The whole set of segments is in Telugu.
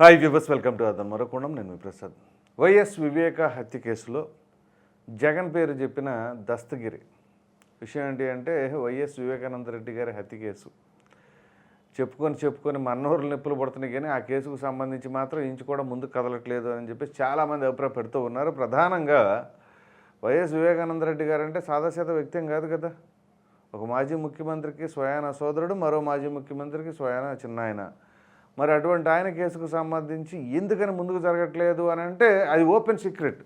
హాయ్ వ్యూవర్స్ వెల్కమ్ టు అదన్ మరకుండం నేను ప్రసాద్. వైఎస్ వివేక హత్య కేసులో జగన్ పేరు చెప్పిన దస్తగిరి. విషయం ఏంటి అంటే వైఎస్ వివేకానంద రెడ్డి గారి హత్య కేసు. చెప్పుకొని చెప్పుకొని మన్నోరులు నొప్పులు పడుతున్నాయి కానీ ఆ కేసుకు సంబంధించి మాత్రం ఇంచు కూడా ముందుకు కదలట్లేదు అని చెప్పి చాలామంది అభిప్రాయ పెడుతూ ఉన్నారు. ప్రధానంగా వైఎస్ వివేకానంద రెడ్డి గారు అంటే సాదాసీత వ్యక్తి కాదు కదా. ఒక మాజీ ముఖ్యమంత్రికి స్వయాన సోదరుడు మరో మాజీ ముఖ్యమంత్రికి స్వయాన చిన్నాయన. మరి అటువంటి ఆయన కేసుకు సంబంధించి ఎందుకని ముందుకు జరగట్లేదు అని అంటే అది ఓపెన్ సీక్రెట్.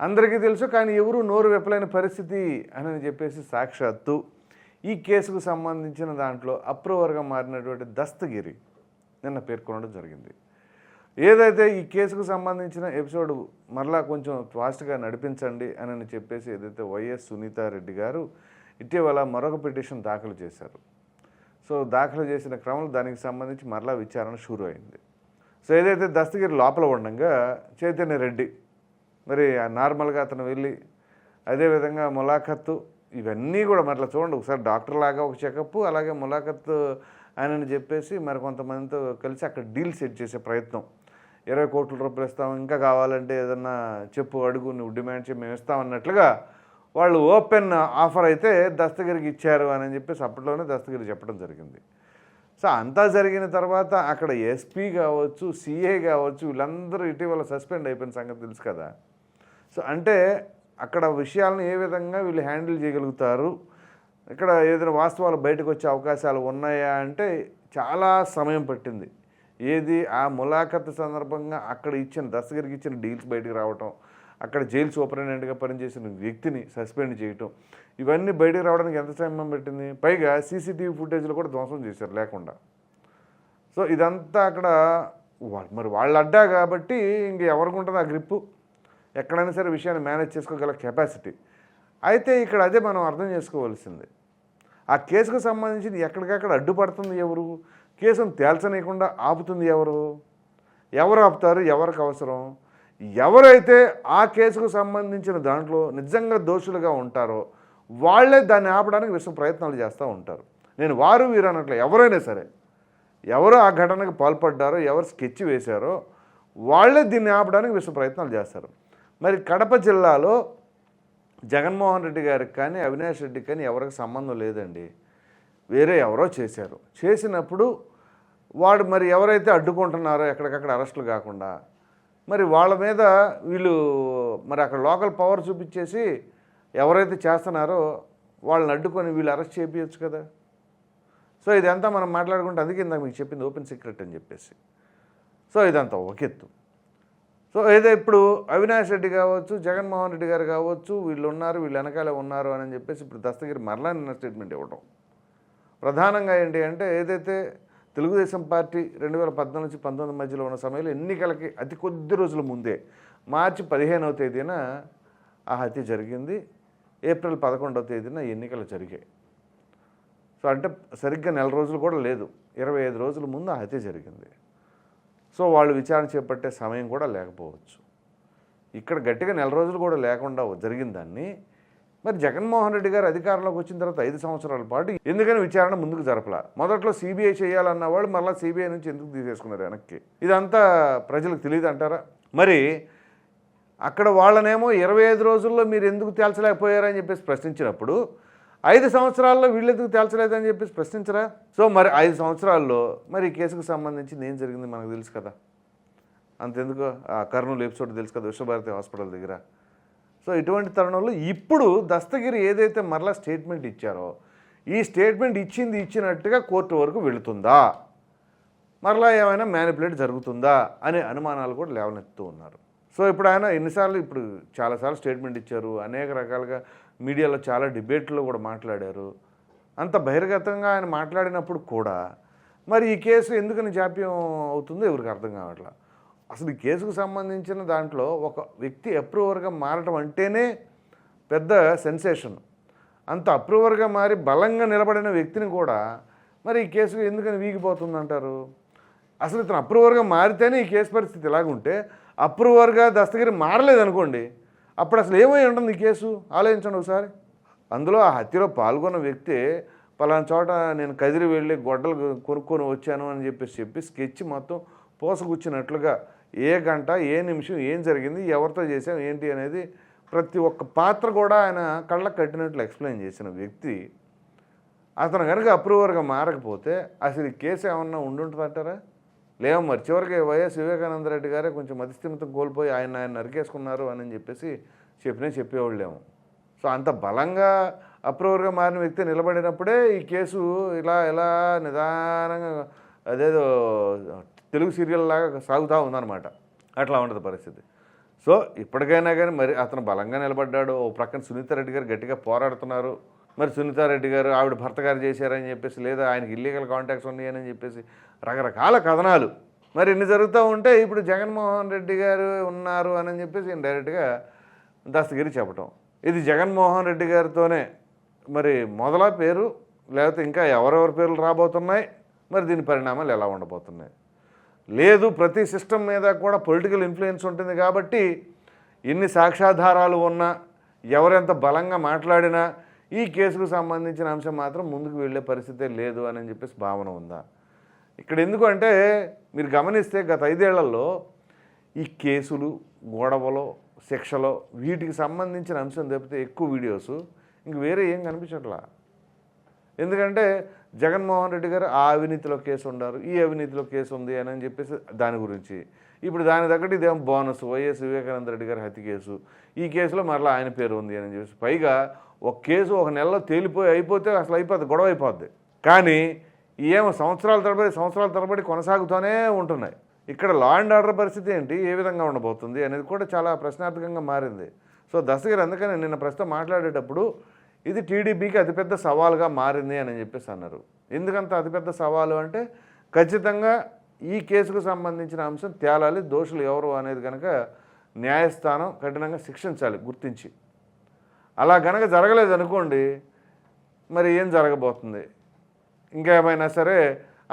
అందరికీ తెలుసు కానీ ఎవరు నోరు వెప్పలేని పరిస్థితి అని చెప్పేసి సాక్షాత్తు ఈ కేసుకు సంబంధించిన దాంట్లో అప్రూవర్గా మారినటువంటి దస్తగిరి నిన్న పేర్కొనడం జరిగింది. ఏదైతే ఈ కేసుకు సంబంధించిన ఎపిసోడ్ మరలా కొంచెం ఫాస్ట్గా నడిపించండి అని చెప్పేసి ఏదైతే వైఎస్ సునీతారెడ్డి గారు ఇటీవల మరొక పిటిషన్ దాఖలు చేశారు. సో దాఖలు చేసిన క్రమంలో దానికి సంబంధించి మరలా విచారణ షూరు అయింది సో ఏదైతే దస్తగిరి లోపల ఉండగా చైతన్య రెడ్డి మరి ఆ నార్మల్గా అతను వెళ్ళి అదేవిధంగా ములాఖత్తు ఇవన్నీ కూడా మరలా చూడండి. ఒకసారి డాక్టర్ లాగా ఒక చెకప్ అలాగే ములాఖత్తు ఆయనని చెప్పేసి మరి కొంతమందితో కలిసి అక్కడ డీల్ సెట్ చేసే ప్రయత్నం. ఇరవై కోట్ల రూపాయలు ఇస్తాం ఇంకా కావాలంటే ఏదన్నా చెప్పు అడుగు నువ్వు డిమాండ్ చేయి మేము ఇస్తామన్నట్లుగా వాళ్ళు ఓపెన్ ఆఫర్ అయితే దస్తగిరికి ఇచ్చారు అని చెప్పేసి అప్పట్లోనే దస్తగిరి చెప్పడం జరిగింది. సో అంతా జరిగిన తర్వాత అక్కడ ఎస్పీ కావచ్చు సిఏ కావచ్చు వీళ్ళందరూ ఇటీవల సస్పెండ్ అయిపోయిన సంగతి తెలుసు కదా. సో అంటే అక్కడ విషయాలను ఏ విధంగా వీళ్ళు హ్యాండిల్ చేయగలుగుతారు? ఇక్కడ ఏదైనా వాస్తవాలు బయటకు వచ్చే అవకాశాలు ఉన్నాయా అంటే చాలా సమయం పట్టింది. ఏది? ఆ ములాఖత్ సందర్భంగా అక్కడ ఇచ్చిన దస్తగిరికి ఇచ్చిన డీల్స్ బయటకు రావటం అక్కడ జైలు సూపరింటెండెంట్గా పనిచేసిన వ్యక్తిని సస్పెండ్ చేయటం. ఇవన్నీ బయటకు రావడానికి ఎంత సమయం పెట్టింది? పైగా సీసీటీవీ ఫుటేజ్లో కూడా ధ్వంసం చేశారు లేకుండా. సో ఇదంతా అక్కడ మరి వాళ్ళు అడ్డా కాబట్టి ఇంక ఎవరికి ఉంటుంది ఆ గ్రిప్పు? ఎక్కడైనా సరే విషయాన్ని మేనేజ్ చేసుకోగల కెపాసిటీ. అయితే ఇక్కడ అదే మనం అర్థం చేసుకోవాల్సింది. ఆ కేసుకు సంబంధించి ఎక్కడికక్కడ అడ్డుపడుతుంది ఎవరు? కేసును తేల్చనీయకుండా ఆపుతుంది ఎవరు? ఎవరు ఆపుతారు? ఎవరికి అవసరం? ఎవరైతే ఆ కేసుకు సంబంధించిన దాంట్లో నిజంగా దోషులుగా ఉంటారో వాళ్ళే దాన్ని ఆపడానికి విశ్వ ప్రయత్నాలు చేస్తూ ఉంటారు. నేను వారు వీరు అన్నట్లు ఎవరైనా సరే ఎవరు ఆ ఘటనకు పాల్పడ్డారో ఎవరు స్కెచ్ వేశారో వాళ్ళే దీన్ని ఆపడానికి విశ్వ ప్రయత్నాలు చేస్తారు. మరి కడప జిల్లాలో జగన్మోహన్ రెడ్డి గారికి కానీ అవినాష్ రెడ్డికి కానీ ఎవరికి సంబంధం లేదండి. వేరే ఎవరో చేశారు. చేసినప్పుడు వాడు మరి ఎవరైతే అడ్డుకుంటున్నారో ఎక్కడికక్కడ అరెస్టులు కాకుండా మరి వాళ్ళ మీద వీళ్ళు మరి అక్కడ లోకల్ పవర్ చూపించేసి ఎవరైతే చేస్తున్నారో వాళ్ళని అడ్డుకొని వీళ్ళు అరెస్ట్ చేయించచ్చు కదా. సో ఇదంతా మనం మాట్లాడుకుంటే అందుకే ఇందాక మీకు చెప్పింది ఓపెన్ సీక్రెట్ అని చెప్పేసి. సో ఇదంతా ఒకెత్తు సో ఏదో ఇప్పుడు అవినాష్ రెడ్డి కావచ్చు జగన్మోహన్ రెడ్డి గారు కావచ్చు వీళ్ళు ఉన్నారు వీళ్ళు వెనకాలే ఉన్నారు అని చెప్పేసి ఇప్పుడు దస్తగిరి మరలా నిన్న స్టేట్మెంట్ ఇవ్వడం ప్రధానంగా ఏంటి అంటే ఏదైతే తెలుగుదేశం పార్టీ రెండు వేల పద్నాలుగు నుంచి పంతొమ్మిది మధ్యలో ఉన్న సమయంలో ఎన్నికలకి అతి కొద్ది రోజుల ముందే మార్చి పదిహేనవ తేదీన ఆ హత్య జరిగింది. ఏప్రిల్ పదకొండవ తేదీన ఎన్నికలు జరిగాయి. సో అంటే సరిగ్గా నెల రోజులు కూడా లేదు. ఇరవై ఐదు రోజుల ముందు ఆ హత్య జరిగింది. సో వాళ్ళు విచారణ చేపట్టే సమయం కూడా లేకపోవచ్చు. ఇక్కడ గట్టిగా నెల రోజులు కూడా లేకుండా జరిగిన దాన్ని మరి జగన్మోహన్ రెడ్డి గారు అధికారంలోకి వచ్చిన తర్వాత ఐదు సంవత్సరాల పాటు ఎందుకని విచారణ ముందుకు జరపలా? మొదట్లో సిబిఐ చేయాలన్న వాళ్ళు మళ్ళీ సిబిఐ నుంచి ఎందుకు తీసేసుకున్నారు వెనక్కి? ఇదంతా ప్రజలకు తెలియదు అంటారా? మరి అక్కడ వాళ్ళనేమో ఇరవై ఐదు రోజుల్లో మీరు ఎందుకు తేల్చలేకపోయారని చెప్పేసి ప్రశ్నించినప్పుడు ఐదు సంవత్సరాల్లో వీళ్ళు ఎందుకు తేల్చలేదని చెప్పేసి ప్రశ్నించరా? సో మరి ఐదు సంవత్సరాల్లో మరి ఈ కేసుకు సంబంధించి ఏం జరిగింది మనకు తెలుసు కదా? అంతెందుకు? ఆ కర్నూలు ఎపిసోడ్ తెలుసు కదా విశ్వభారతి హాస్పిటల్ దగ్గర. సో ఇటువంటి తరుణంలో ఇప్పుడు దస్తగిరి ఏదైతే మరలా స్టేట్మెంట్ ఇచ్చారో ఈ స్టేట్మెంట్ ఇచ్చింది ఇచ్చినట్టుగా కోర్టు వరకు వెళుతుందా? మరలా ఏమైనా మ్యానిపులేట్ జరుగుతుందా? అనే అనుమానాలు కూడా లేవనెత్తుతూ ఉన్నారు. సో ఇప్పుడు ఆయన ఎన్నిసార్లు ఇప్పుడు చాలాసార్లు స్టేట్మెంట్ ఇచ్చారు అనేక రకాలుగా మీడియాలో చాలా డిబేట్లో కూడా మాట్లాడారు. అంత బహిర్గతంగా ఆయన మాట్లాడినప్పుడు కూడా మరి ఈ కేసు ఎందుకని జాప్యం అవుతుందో ఎవరికి అర్థం కావట్లేదు అసలు ఈ కేసుకు సంబంధించిన దాంట్లో ఒక వ్యక్తి అప్రూవర్గా మారటం అంటేనే పెద్ద సెన్సేషన్. అంత అప్రూవర్గా మారి బలంగా నిలబడిన వ్యక్తిని కూడా మరి ఈ కేసు ఎందుకని వీగిపోతుంది అంటారు అసలు ఇతను అప్రూవర్గా మారితేనే ఈ కేసు పరిస్థితి ఇలాగుంటే అప్రూవర్గా దస్తగిరి మారలేదనుకోండి అప్పుడు అసలు ఏమై ఉంటుంది ఈ కేసు? ఆలోచించండి ఒకసారి. అందులో ఆ హత్యలో పాల్గొన్న వ్యక్తి పలానా చోట నేను కదిరి వెళ్ళి గొడ్డలు కొనుక్కొని వచ్చాను అని చెప్పేసి చెప్పి స్కెచ్ మొత్తం పోసగుచ్చినట్లుగా ఏ గంట ఏ నిమిషం ఏం జరిగింది ఎవరితో చేసాం ఏంటి అనేది ప్రతి ఒక్క పాత్ర కూడా ఆయన కళ్ళకు కట్టినట్లు ఎక్స్ప్లెయిన్ చేసిన వ్యక్తి అతను కనుక అప్రూవర్గా మారకపోతే అసలు ఈ కేసు ఏమన్నా ఉండుంటుందంటారా లేవు మరి చివరికి వైఎస్ వివేకానంద రెడ్డి గారే కొంచెం మతిస్థిమితం కోల్పోయి ఆయన ఆయన నరికేసుకున్నారు అని చెప్పేసి చెప్పినే చెప్పేవాళ్ళేమో. సో అంత బలంగా అప్రూవర్గా మారిన వ్యక్తి నిలబడినప్పుడే ఈ కేసు ఇలా ఇలా నిదానంగా అదేదో తెలుగు సీరియల్ లాగా సాగుతూ ఉందన్నమాట. అట్లా ఉండదు పరిస్థితి. సో ఇప్పటికైనా కానీ మరి అతను బలంగా నిలబడ్డాడు. ఓ ప్రక్కన సునీతారెడ్డి గారు గట్టిగా పోరాడుతున్నారు. మరి సునీతారెడ్డి గారు ఆవిడ భర్త గారు చేశారని చెప్పేసి లేదా ఆయనకి ఇల్లీగల్ కాంటాక్ట్స్ ఉన్నాయని చెప్పేసి రకరకాల కథనాలు. మరి ఇన్ని జరుగుతూ ఉంటే ఇప్పుడు జగన్మోహన్ రెడ్డి గారు ఉన్నారు అని చెప్పేసి డైరెక్ట్గా దస్తగిరి చెప్పటం. ఇది జగన్మోహన్ రెడ్డి గారితోనే మరి మొదల పేరు లేకపోతే ఇంకా ఎవరెవరి పేర్లు రాబోతున్నాయి? మరి దీని పరిణామాలు ఎలా ఉండబోతున్నాయి? లేదు ప్రతి సిస్టమ్ మీద కూడా పొలిటికల్ ఇన్ఫ్లుయెన్స్ ఉంటుంది కాబట్టి ఎన్ని సాక్ష్యాధారాలు ఉన్నా ఎవరెంత బలంగా మాట్లాడినా ఈ కేసుకు సంబంధించిన అంశం మాత్రం ముందుకు వెళ్ళే పరిస్థితే లేదు అని చెప్పేసి భావన ఉందా? ఇక్కడ ఎందుకు అంటే మీరు గమనిస్తే గత ఐదేళ్ళలో ఈ కేసులు గొడవలో శిక్షలో వీటికి సంబంధించిన అంశం తప్పితే ఎక్కువ వీడియోస్. ఇంక వేరే ఏం కనిపించట్లా? ఎందుకంటే జగన్మోహన్ రెడ్డి గారు ఆ అవినీతిలో కేసు ఉండారు ఈ అవినీతిలో కేసు ఉంది అని అని చెప్పేసి దాని గురించి. ఇప్పుడు దాని తగ్గట్టు ఇదేం బోనస్? వైఎస్ వివేకానంద రెడ్డి గారి హత్య కేసు. ఈ కేసులో మరలా ఆయన పేరు ఉంది అని చెప్పేసి. పైగా ఒక కేసు ఒక నెలలో తేలిపోయి అయిపోతే అసలు అయిపోద్ది గొడవ అయిపోద్ది. కానీ ఏమో సంవత్సరాల తరబడి సంవత్సరాల తరబడి కొనసాగుతూనే ఉంటున్నాయి. ఇక్కడ లా అండ్ ఆర్డర్ పరిస్థితి ఏంటి? ఏ విధంగా ఉండబోతుంది? అనేది కూడా చాలా ప్రశ్నార్థకంగా మారింది. సో దస్తగిరి అందుకని నిన్న ప్రస్తుతం మాట్లాడేటప్పుడు ఇది టీడీపీకి అతిపెద్ద సవాల్గా మారింది అని చెప్పేసి అన్నారు. ఎందుకంత అతిపెద్ద సవాలు అంటే ఖచ్చితంగా ఈ కేసుకు సంబంధించిన అంశం తేలాలి దోషులు ఎవరు అనేది కనుక న్యాయస్థానం కఠినంగా శిక్షించాలి గుర్తించి. అలా గనక జరగలేదు అనుకోండి మరి ఏం జరగబోతుంది? ఇంకేమైనా సరే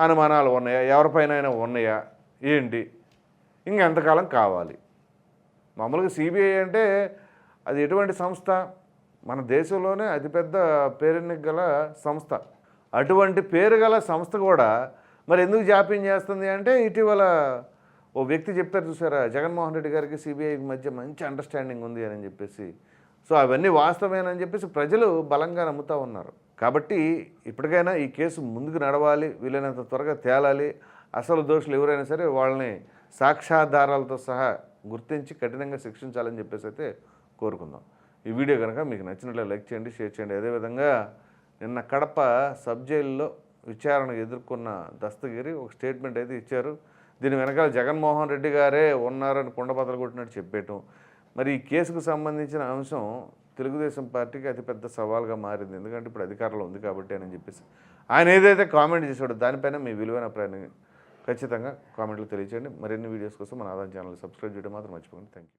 అనుమానాలు ఉన్నాయా? ఎవరిపైన ఉన్నాయా? ఏంటి? ఇంకెంతకాలం కావాలి? మామూలుగా సిబిఐ అంటే అది ఎటువంటి సంస్థ? మన దేశంలోనే అతిపెద్ద పేరెన్నిక గల సంస్థ. అటువంటి పేరు గల సంస్థ కూడా మరి ఎందుకు జాప్యం చేస్తుంది అంటే ఇటీవల ఓ వ్యక్తి చెప్తారు చూసారా జగన్మోహన్ రెడ్డి గారికి సిబిఐకి మధ్య మంచి అండర్స్టాండింగ్ ఉంది అని చెప్పేసి. సో అవన్నీ వాస్తవేనని చెప్పేసి ప్రజలు బలంగా నమ్ముతూ ఉన్నారు. కాబట్టి ఇప్పటికైనా ఈ కేసు ముందుకు నడవాలి వీలైనంత త్వరగా తేలాలి. అసలు దోషులు ఎవరైనా సరే వాళ్ళని సాక్ష్యాధారాలతో సహా గుర్తించి కఠినంగా శిక్షించాలని చెప్పేసి అయితే కోరుకుందాం. ఈ వీడియో కనుక మీకు నచ్చినట్లే లైక్ చేయండి షేర్ చేయండి. అదేవిధంగా నిన్న కడప సబ్ జైల్లో విచారణ ఎదుర్కొన్న దస్తగిరి ఒక స్టేట్మెంట్ అయితే ఇచ్చారు. దీని వెనకాల జగన్మోహన్ రెడ్డి గారే ఉన్నారని కుండబద్దలు కొట్టినట్టు చెప్పేయటం. మరి ఈ కేసుకు సంబంధించిన అంశం తెలుగుదేశం పార్టీకి అతిపెద్ద సవాల్గా మారింది. ఎందుకంటే ఇప్పుడు అధికారంలో ఉంది కాబట్టి అని చెప్పేసి ఆయన ఏదైతే కామెంట్ చేశాడో దానిపైన మీ విలువైన ప్రయాణం ఖచ్చితంగా కామెంట్లో తెలియచేయండి. మరిన్ని వీడియోస్ కోసం మన ఆదాయం ఛానల్ సబ్స్క్రైబ్ చేయడం మాత్రం మర్చిపోకండి. Thank you